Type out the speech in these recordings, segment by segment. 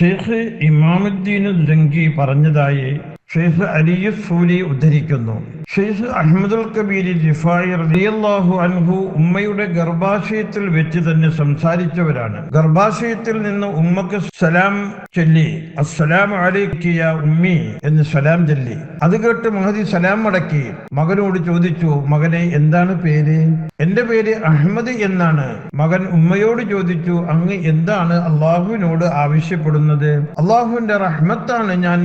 ഷെയ്ഖ് ഇമാമുദ്ദീൻ ലങ്കി പറഞ്ഞതായി ഷെയ്ഖ് അലിയുസൂലി ഉദ്ധരിക്കുന്നു. ഷെയ്ഖ് അഹമ്മദുൽ കബീർ ജിഫായി റളിയല്ലാഹു അൻഹു ഉമ്മയുടെ ഗർഭാശയത്തിൽ വെച്ച് തന്നെ സംസാരിച്ചവരാണ്. ഗർഭാശയത്തിൽ നിന്ന് ഉമ്മക്ക് സലാം ചൊല്ലി അസ്സലാം അലൈക്കിയ ഉമ്മി എന്ന് സലാം ചൊല്ലി. അത് കേട്ട് മഹദി സലാം മടക്കി മകനോട് ചോദിച്ചു മകനെ എന്താണ് പേര്? എന്റെ പേര് അഹമ്മദ് എന്നാണ്. മകൻ ഉമ്മയോട് ചോദിച്ചു അങ്ങ് എന്താണ് അള്ളാഹുവിനോട് ആവശ്യപ്പെടുന്നത്? അള്ളാഹുവിന്റെ റഹ്മത്താണ് ഞാൻ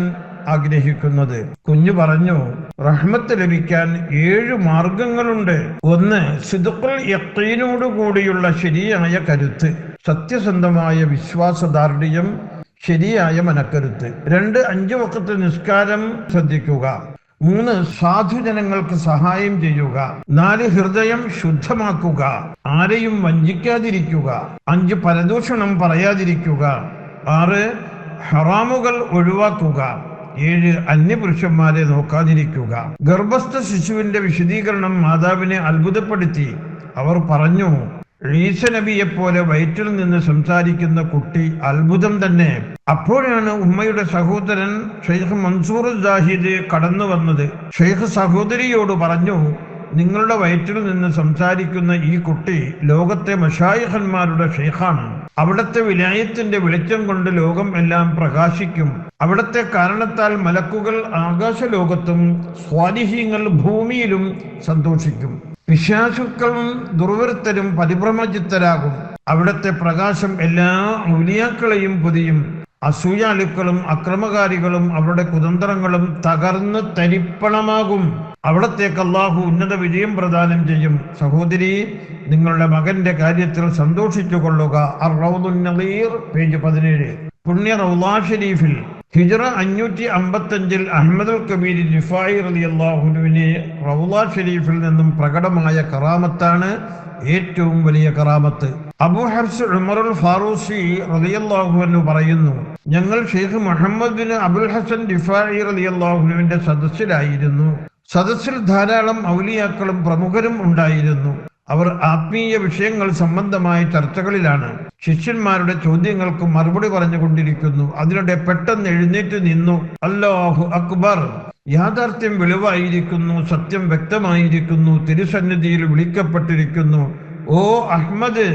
ആഗ്രഹിക്കുന്നത്. കുഞ്ഞു പറഞ്ഞു റഹ്മത്ത് ലഭിക്കാൻ ഏഴ് മാർഗങ്ങളുണ്ട്. ഒന്ന് സിദുക്കുൽ യക്കീനോട് കൂടിയുള്ള ശരിയായ കരുത്ത് സത്യസന്ധമായ വിശ്വാസദാർഢ്യം ശരിയായ മനക്കരുത്ത്. രണ്ട് അഞ്ചു വക്കത്ത് നിസ്കാരം ശ്രദ്ധിക്കുക. മൂന്ന് സാധുജനങ്ങൾക്ക് സഹായം ചെയ്യുക. നാല് ഹൃദയം ശുദ്ധമാക്കുക. ആരെയും വഞ്ചിക്കാതിരിക്കുക. അഞ്ച് പരദൂഷണം പറയാതിരിക്കുക. ആറ് ഹറാമുകൾ ഒഴിവാക്കുക. ഏഴ് അന്യപുരുഷന്മാരെ നോക്കാതിരിക്കുക. ഗർഭസ്ഥ ശിശുവിന്റെ വിശദീകരണം മാതാവിനെ അത്ഭുതപ്പെടുത്തി. അവർ പറഞ്ഞു ഈസ നബിയെ പോലെ വയറ്റിൽ നിന്ന് സംസാരിക്കുന്ന കുട്ടി അത്ഭുതം തന്നെ. അപ്പോഴാണ് ഉമ്മയുടെ സഹോദരൻ ഷെയ്ഖ് മൻസൂർ ജാഹിദ് കടന്നു വന്നത് ഷെയ്ഖ് സഹോദരിയോട് പറഞ്ഞു നിങ്ങളുടെ വയറ്റിൽ നിന്ന് സംസാരിക്കുന്ന ഈ കുട്ടി ലോകത്തെ മഷായിഹന്മാരുടെ ഷെയ്ഖാണ്. അവിടത്തെ വിലായത്തിന്റെ വെളിച്ചം കൊണ്ട് ലോകം എല്ലാം പ്രകാശിക്കും. അവിടത്തെ കാരണത്താൽ മലക്കുകൾ ആകാശലോകത്തും സ്വാലിഹീങ്ങൾ ഭൂമിയിലും സന്തോഷിക്കും. വിശ്വാസുക്കളും ദുർവൃത്തരും പരിഭ്രമചിത്തരാകും. അവിടത്തെ പ്രകാശം എല്ലാ ഔലിയാക്കളെയും പൊതിയും. അസൂയാലുക്കളും അക്രമകാരികളും അവരുടെ കുതന്ത്രങ്ങളും തകർന്ന് തരിപ്പണമാകും. അവിടത്തേക്ക് അള്ളാഹു ഉന്നത വിജയം പ്രദാനം ചെയ്യും. സഹോദരി നിങ്ങളുടെ മകന്റെ കാര്യത്തിൽ സന്തോഷിച്ചു കൊള്ളുക പേജ് പതിനേഴ്. പുണ്യ റൗലാ ഷെരീഫിൽ ഹിജറ അഞ്ഞൂറ്റി അമ്പത്തഞ്ചിൽ അഹമ്മദുൽ കബീർ റിഫായി റലി അള്ളാഹുനുവിനെ റൗലാ ഷരീഫിൽ നിന്നും പ്രകടമായ കറാമത്താണ് ഏറ്റവും വലിയ കറാമത്ത്. അബു ഹർസ് ഉമറുൽ ഫാറൂസി റളിയല്ലാഹു അൻഹു പറയുന്നു ഞങ്ങൾ Sheikh Muhammad bin Abul Hasan Rifai റലിയല്ലാഹുനുവിന്റെ സദസ്സിലായിരുന്നു. സദസ്സിൽ ധാരാളം ഔലിയാക്കളും പ്രമുഖരും ഉണ്ടായിരുന്നു. അവർ ആത്മീയ വിഷയങ്ങൾ സംബന്ധമായ ചർച്ചകളിലാണ്. ശിഷ്യന്മാരുടെ ചോദ്യങ്ങൾക്ക് മറുപടി പറഞ്ഞുകൊണ്ടിരിക്കുന്നു. അതിനിടെ പെട്ടെന്ന് എഴുന്നേറ്റ് നിന്നു. അല്ലാഹു അക്ബർ. യാഥാർത്ഥ്യം വെളിവായിരിക്കുന്നു സത്യം വ്യക്തമായിരിക്കുന്നു തിരുസന്നിധിയിൽ വിളിക്കപ്പെട്ടിരിക്കുന്നു. ഓ അഹ്മദ്.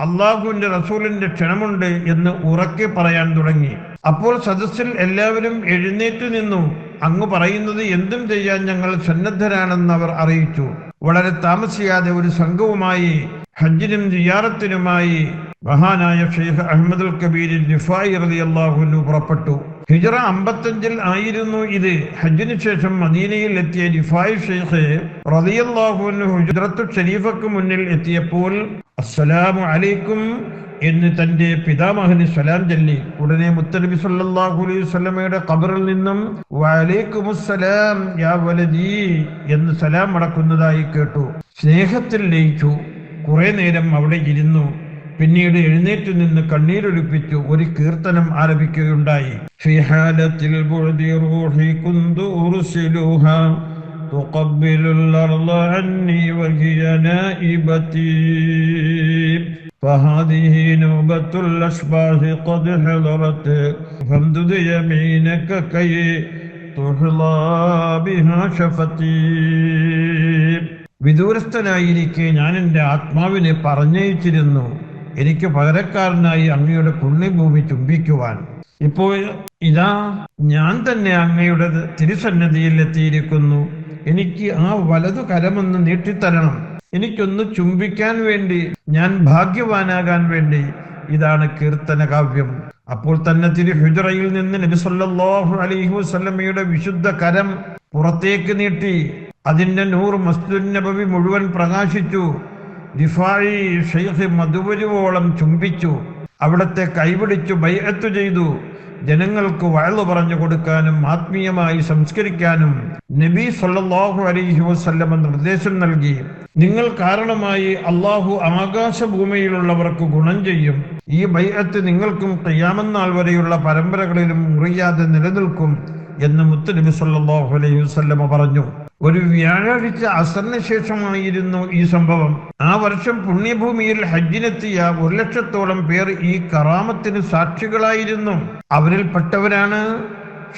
അള്ളാഹുവിന്റെ റസൂലിന്റെ ക്ഷണമുണ്ട് എന്ന് ഉറക്കെ പറയാൻ തുടങ്ങി. അപ്പോൾ സദസ്സിൽ എല്ലാവരും എഴുന്നേറ്റ് നിന്നു. അങ്ങ് പറയുന്നത് എന്തും ചെയ്യാൻ ഞങ്ങൾ സന്നദ്ധരാണെന്ന് അവർ അറിയിച്ചു. വളരെ താമസിയാതെ ഒരു സംഘവുമായി ഹജ്ജിനും ജിയാറത്തിനുമായി മഹാനായ ഷെയ്ഖ് അഹമ്മദുൽ കബീർ റിഫായി റളിയല്ലാഹു പുറപ്പെട്ടു. ഹിജറ അമ്പത്തഞ്ചിൽ ആയിരുന്നു ഇത്. ഹജ്ജിന് ശേഷം മദീനയിൽ എത്തിയ റിഫായി ഷെയ്ഖ് റളിയല്ലാഹു ഹുജറത്തു ഷരീഫക്ക് മുന്നിൽ എത്തിയപ്പോൾ അസ്സലാമു അലൈക്കും എന്ന് തന്റെ പിതാമഹന് സലാം ചൊല്ലി. ഉടനെ മുത്തനബി സല്ലല്ലാഹു അലൈഹി വസല്ലമയുടെ ഖബറിൽ നിന്നും വഅലൈക്കുമുസ്സലാം യാ വലദീ എന്ന് സലാം മടക്കുന്നതായി കേട്ടു. സ്നേഹത്തിൽ ലയിച്ചു. കുറെ നേരം അവിടെ ഇരുന്നു. പിന്നീട് എഴുന്നേറ്റു നിന്ന് കണ്ണീരൊലിപ്പിച്ചു ഒരു കീർത്തനം ആരംഭിക്കുകയുണ്ടായി. ബുഅദി റൂഹി കുന്തു ഉർസിലുഹ تقبل الأرض عني وهي نائبتي فهذه نوبة الأشباح قد حضرت فامدد يمينك كي تحظى بها شفتي വിദൂരസ്ഥനായിരിക്കെ ഞാൻ എൻ്റെ ആത്മാവിനെ പറഞ്ഞയച്ചിരുന്നു എനിക്ക് പകരക്കാരനായി അങ്ങയുടെ പുണ്യഭൂമി ചുംബിക്കുവാൻ ഇപ്പോൾ ഇതാ ഞാൻ തന്നെ അങ്ങയുടെ തിരുസന്നതിയിൽ എത്തിയിരിക്കുന്നു എനിക്ക് ആ വലതു കരമൊന്ന് നീട്ടിത്തരണം. എനിക്കൊന്ന് ചുംബിക്കാൻ വേണ്ടി ഞാൻ ഭാഗ്യവാനാകാൻ വേണ്ടി ഇതാണ് കീർത്തന കാവ്യം അപ്പോൾ തന്നെ തിരു ഹുജറയിൽ നിന്ന് നബി സല്ലല്ലാഹു അലൈഹി വസല്ലമയുടെ വിശുദ്ധ കരം പുറത്തേക്ക് നീട്ടി അതിന്റെ നൂർ മസ്ജിദ് നബവി മുഴുവൻ പ്രകാശിച്ചു ദിഫായി ഷെയ്ഖ് മധുവരുവോളം ചുംബിച്ചു അവിടത്തെ കൈപിടിച്ചു ബൈഅത്ത് ചെയ്തു. ജനങ്ങൾക്ക് വഴൽ പറഞ്ഞു കൊടുക്കാനും ആത്മീയമായി സംസ്കരിക്കാനും നബി സല്ലാഹു അലൈഹി വസല്ലമ നിർദ്ദേശം നൽകി. നിങ്ങൾ കാരണമായി അള്ളാഹു ആകാശഭൂമിയിലുള്ളവർക്ക് ഗുണം ചെയ്യും. ഈ ബൈഅത്ത് നിങ്ങൾക്കും കയ്യാമെന്നാൾ വരെയുള്ള പരമ്പരകളിലും മുറിയാതെ നിലനിൽക്കും എന്ന് മുത്തുനബി സല്ലാഹു അലൈഹി വസല്ലമ പറഞ്ഞു. ഒരു വ്യാഴാഴ്ച അസറിന് ശേഷമായിരുന്നു ഈ സംഭവം. ആ വർഷം പുണ്യഭൂമിയിൽ ഹജ്ജിനെത്തിയ ഒരു ലക്ഷത്തോളം പേർ ഈ കറാമത്തിന് സാക്ഷികളായിരുന്നു. അവരിൽ പെട്ടവരാണ്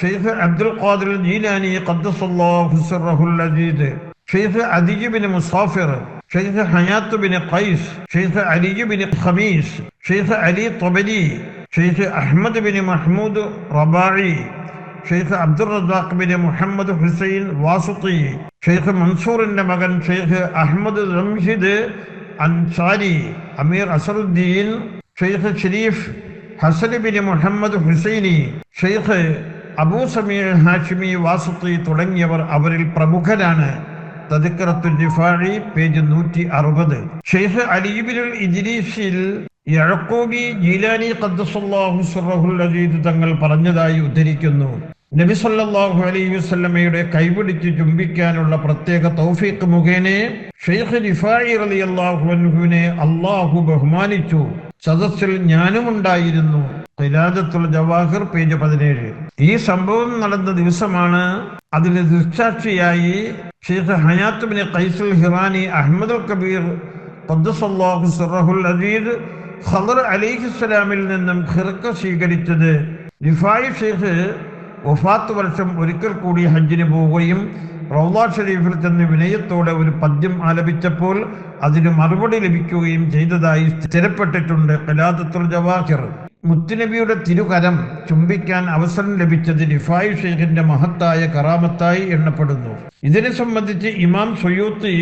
Sheikh Abdul Qadir Jilani Aziz Sheikh Adi ibn Musafir Sheikh Hayat bin Qais Sheikh Ali ibn Khamis Sheikh Ali Tobali Sheikh Ahmed bin Mahmud Rabai Sheikh Abdul Razzaq bin Muhammad Hussain Wasiti Sheikh മൻസൂറിന്റെ മകൻ Sheikh Ahmed Ramshid Ansari Ameer Azharuddin Sheikh Sharif Hasan bin Muhammad Husaini Sheikh Abu Samir Hashimi Wasiti തുടങ്ങിയവർ അവരിൽ പ്രമുഖരാണ്. തദിക്കറത്തുൽ ജിഫാഴി page നൂറ്റി അറുപത്. ഷെയ്ഖ് അലീബിനുൽ ഇദ്രീസിൽ യഴക്കോബി ജീലാനി അജീദ് തങ്ങൾ പറഞ്ഞതായി ഉദ്ധരിക്കുന്നു. നബി സല്ലാഹു അലൈഹി വസ്ലമയുടെ കൈപിടിച്ച് ചുംബിക്കാനുള്ള പ്രത്യേക തൗഫീഖ് മുഖേനെ ഷെയ്ഖ് റിഫായി റളിയല്ലാഹു അൻഹുവിനെ അള്ളാഹു ബഹുമാനിച്ചു. സദസ്സിൽ ഞാനും ഉണ്ടായിരുന്നു. ജവാഹിർ പേജ് പതിനേഴ്. ഈ സംഭവം നടന്ന ദിവസമാണ് അതിന് ദൃക്സാക്ഷിയായി ഷെയ്ഖ് ഹയാത്ത് ബിൻ ഖൈസുൽ ഹിറാനി അഹമ്മദുൽ കബീർ ഖദ്ദസല്ലാഹു സിർറഹുൽ അസീദ് ഖദർ അലിഹിസ്സലാമിൽ നിന്നും ഖിർക്ക സ്വീകരിച്ചത്. നിഫായി ഷെയ്ഖ് വഫാത്ത് വർഷം ഒരിക്കൽ കൂടി ഹജ്ജിന് പോവുകയും റൗദ ഷരീഫിൽ ചെന്ന് വിനയത്തോടെ ഒരു പദ്യം ആലപിച്ചപ്പോൾ അതിന് മറുപടി ലഭിക്കുകയും ചെയ്തതായി സ്ഥിരപ്പെട്ടിട്ടുണ്ട് കലാദത്തുൽ ജവാഹിർ. മുത്തുനബിയുടെ തിരുകരം ചുംബിക്കാൻ അവസരം ലഭിച്ചത് റിഫായി ഷെയ്ഖിന്റെ മഹത്തായ കറാമത്തായി എണ്ണപ്പെടുന്നു. ഇതിനെ സംബന്ധിച്ച് ഇമാം സൊയ്യൂത്തി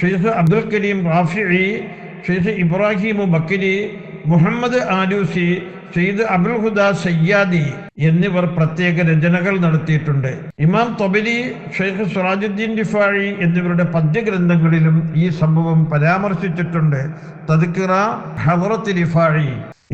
ഷെയ്ഖ് അബ്ദുൽ കരീം റാഫിഇ ഷെയ്ഖ് ഇബ്രാഹിം ബക്കരി മുഹമ്മദ് ആലൂസി സെയ്ദ് അബുൽ ഹുദ സയ്യാദി എന്നിവർ പ്രത്യേക രചനകൾ നടത്തിയിട്ടുണ്ട്. ഇമാം തൊബരി ഷെയ്ഖ് സുറാജുദ്ദീൻ ഡിഫാഴി എന്നിവരുടെ പദ്യഗ്രന്ഥങ്ങളിലും ഈ സംഭവം പരാമർശിച്ചിട്ടുണ്ട്. തദ്ക്കിറ ഹവറത്ത് ഡിഫാഴി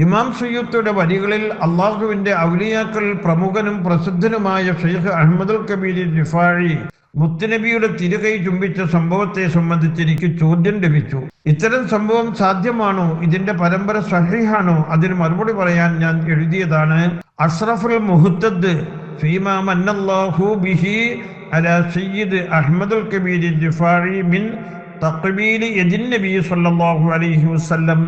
ഇമാം സയ്യൂത്തയുടെ വരികളിൽ അള്ളാഹുവിന്റെ ഔലിയാക്കളിൽ പ്രമുഖനും പ്രസിദ്ധനുമായ ഷെയ്ഖ് അഹമ്മദുൽ കബീർ ഡിഫാഴി മുത്തുനബിയുടെ തിരുകൈ ചുംബിച്ച സംഭവത്തെ സംബന്ധിച്ച് എനിക്ക് ചോദ്യം ലഭിച്ചു. ഇത്തരം സംഭവം സാധ്യമാണോ? ഇതിന്റെ പരമ്പര സഹിഹാണോ? അതിന് മറുപടി പറയാൻ ഞാൻ എഴുതിയതാണ് അഷ്റഫുൽ മുഹത്തദ് ഫീമാ മന്നല്ലാഹു ബിഹി സയ്യിദ് അഹ്മദുൽ കബീർ മിൻ സല്ലല്ലാഹു അലൈഹി വസല്ലം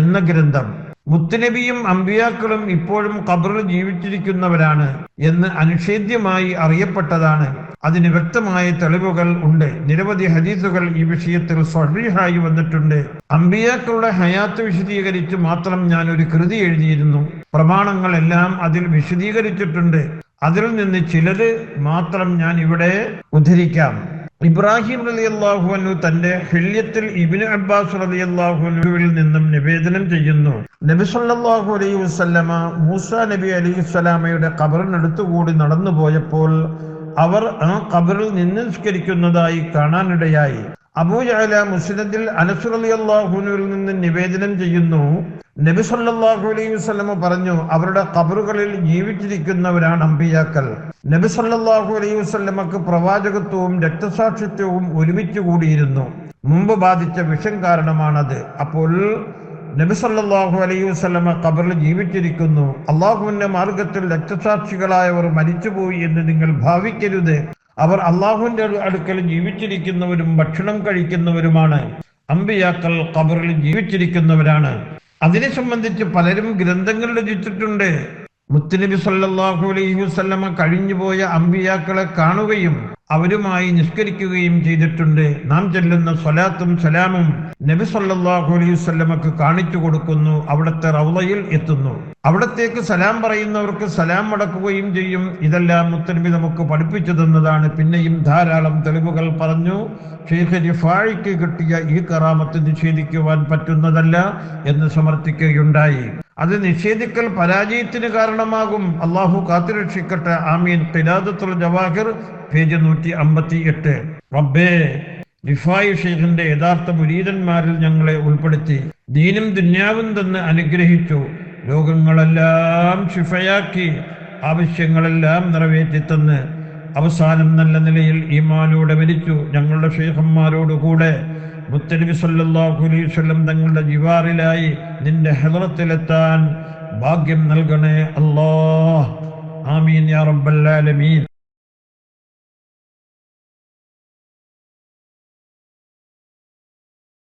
എന്ന ഗ്രന്ഥം. മുത്തുനബിയും അമ്പിയാക്കളും ഇപ്പോഴും ഖബറിൽ ജീവിച്ചിരിക്കുന്നവരാണ് എന്ന് അനുഷേദ്യമായി അറിയപ്പെട്ടതാണ്. അതിന് വ്യക്തമായ തെളിവുകൾ ഉണ്ട്. നിരവധി ഹദീസുകൾ ഈ വിഷയത്തിൽ സ്വഹീഹായി വന്നിട്ടുണ്ട്. അമ്പിയാക്കളുടെ ഹയാത്ത് വിശദീകരിച്ച് മാത്രം ഞാൻ ഒരു കൃതി എഴുതിയിരുന്നു. പ്രമാണങ്ങളെല്ലാം അതിൽ വിശദീകരിച്ചിട്ടുണ്ട്. അതിൽ നിന്ന് ചിലത് മാത്രം ഞാൻ ഇവിടെ ഉദ്ധരിക്കാം. ഇബ്രാഹിം റലി അള്ളാഹുനു തന്റെ ഹെല്യത്തിൽ ഇബിന് അബ്ബാസ് റലി അള്ളാഹുനുവിൽ നിന്നും നിവേദനം ചെയ്യുന്നു. നബി സല്ലാഹു അലൈഹി വസല്ലമ മൂസ നബി അലൈഹി സ്വലാമയുടെ കബറിനടുത്തുകൂടി നടന്നു പോയപ്പോൾ അവർ ആ ഖബറിൽ നിസ്കരിക്കുന്നതായി കാണാനിടയായി. അബൂജാല മുസ്ലിദിൽ അനസ് അലി അള്ളാഹുനുവിൽ നിന്ന് നിവേദനം ചെയ്യുന്നു നബി സല്ലല്ലാഹു അലൈഹി വസല്ലമ പറഞ്ഞു അവരുടെ കബറുകളിൽ ജീവിച്ചിരിക്കുന്നവരാണ് അമ്പിയാക്കൾ. നബി സല്ലല്ലാഹു അലൈഹി വസല്ലമക്ക് പ്രവാചകത്വവും രക്തസാക്ഷിത്വവും ഒരുമിച്ച് കൂടിയിരുന്നു. മുമ്പ് ബാധിച്ച വിഷം കാരണമാണത്. അപ്പോൾ നബി സല്ലല്ലാഹു അലൈഹി വസല്ലമ ഖബറിൽ ജീവിച്ചിരിക്കുന്നു. അള്ളാഹുവിന്റെ മാർഗത്തിൽ രക്തസാക്ഷികളായവർ മരിച്ചുപോയി എന്ന് നിങ്ങൾ ഭാവിക്കരുത്. അവർ അള്ളാഹുവിന്റെ അടുക്കൽ ജീവിച്ചിരിക്കുന്നവരും ഭക്ഷണം കഴിക്കുന്നവരുമാണ്. അമ്പിയാക്കൾ കബറിൽ ജീവിച്ചിരിക്കുന്നവരാണ്. അതിനെ സംബന്ധിച്ച് പലരും ഗ്രന്ഥങ്ങൾ രചിച്ചിട്ടുണ്ട്. മുത്തുനബി സല്ലാഹു അലൈഹി വസ്ലമ കഴിഞ്ഞുപോയ അമ്പിയാക്കളെ കാണുകയും അവരുമായി നിഷ്കരിക്കുകയും ചെയ്തിട്ടുണ്ട്. നാം ചെല്ലുന്ന സ്വലാത്തും സലാമും നബി സല്ലാഹു അലൈഹി വസല്ലമക്ക് കാണിച്ചു കൊടുക്കുന്നു. അവിടുത്തെ റൗളയിൽ എത്തുന്നു. അവിടത്തേക്ക് സലാം പറയുന്നവർക്ക് സലാം മടക്കുകയും ചെയ്യും. ഇതെല്ലാം മുത്തനബി നമുക്ക് പഠിപ്പിച്ചു തന്നതാണ്. പിന്നെയും ധാരാളം തെളിവുകൾ പറഞ്ഞു. ഷെയ്ഖ് ജിഫായിക്ക് കിട്ടിയ ഈ കറാമത്ത് നിഷേധിക്കുവാൻ പറ്റുന്നതല്ല എന്ന് സമർത്ഥിക്കുകയുണ്ടായി. അത് നിഷേധിക്കൽ പരാജയത്തിന് കാരണമാകും. അള്ളാഹു കാത്തുരക്ഷിക്കട്ടെ. ആമീൻ. ഖിലാദത്തുൽ ജവാഹിർ പേജ് നൂറ്റി അമ്പത്തി എട്ട് റബ്ബേ റിഫായി ഷെയ്ഖിന്റെ യഥാർത്ഥ മുരീതന്മാരിൽ ഞങ്ങളെ ഉൾപ്പെടുത്തി. ദീനും ദുന്യാവും തന്നെ അനുഗ്രഹിച്ചു. രോഗങ്ങളെല്ലാം ശിഫയാക്കി. ആവശ്യങ്ങളെല്ലാം നിറവേറ്റി തന്ന് അവസാനം നല്ല നിലയിൽ ഈമാനോടെ മരിച്ചു. ഞങ്ങളുടെ ഷെയ്ഖന്മാരോടുകൂടെ മുത്തനബി സല്ലല്ലാഹു അലൈഹി വസല്ലം തങ്ങളുടെ ജിവാറിലായി നിന്റെ ഹെദറത്തിലെത്താൻ ഭാഗ്യം നൽകണേ അല്ലാ ആമീൻ യാ റബ്ബൽ ആലമീൻ.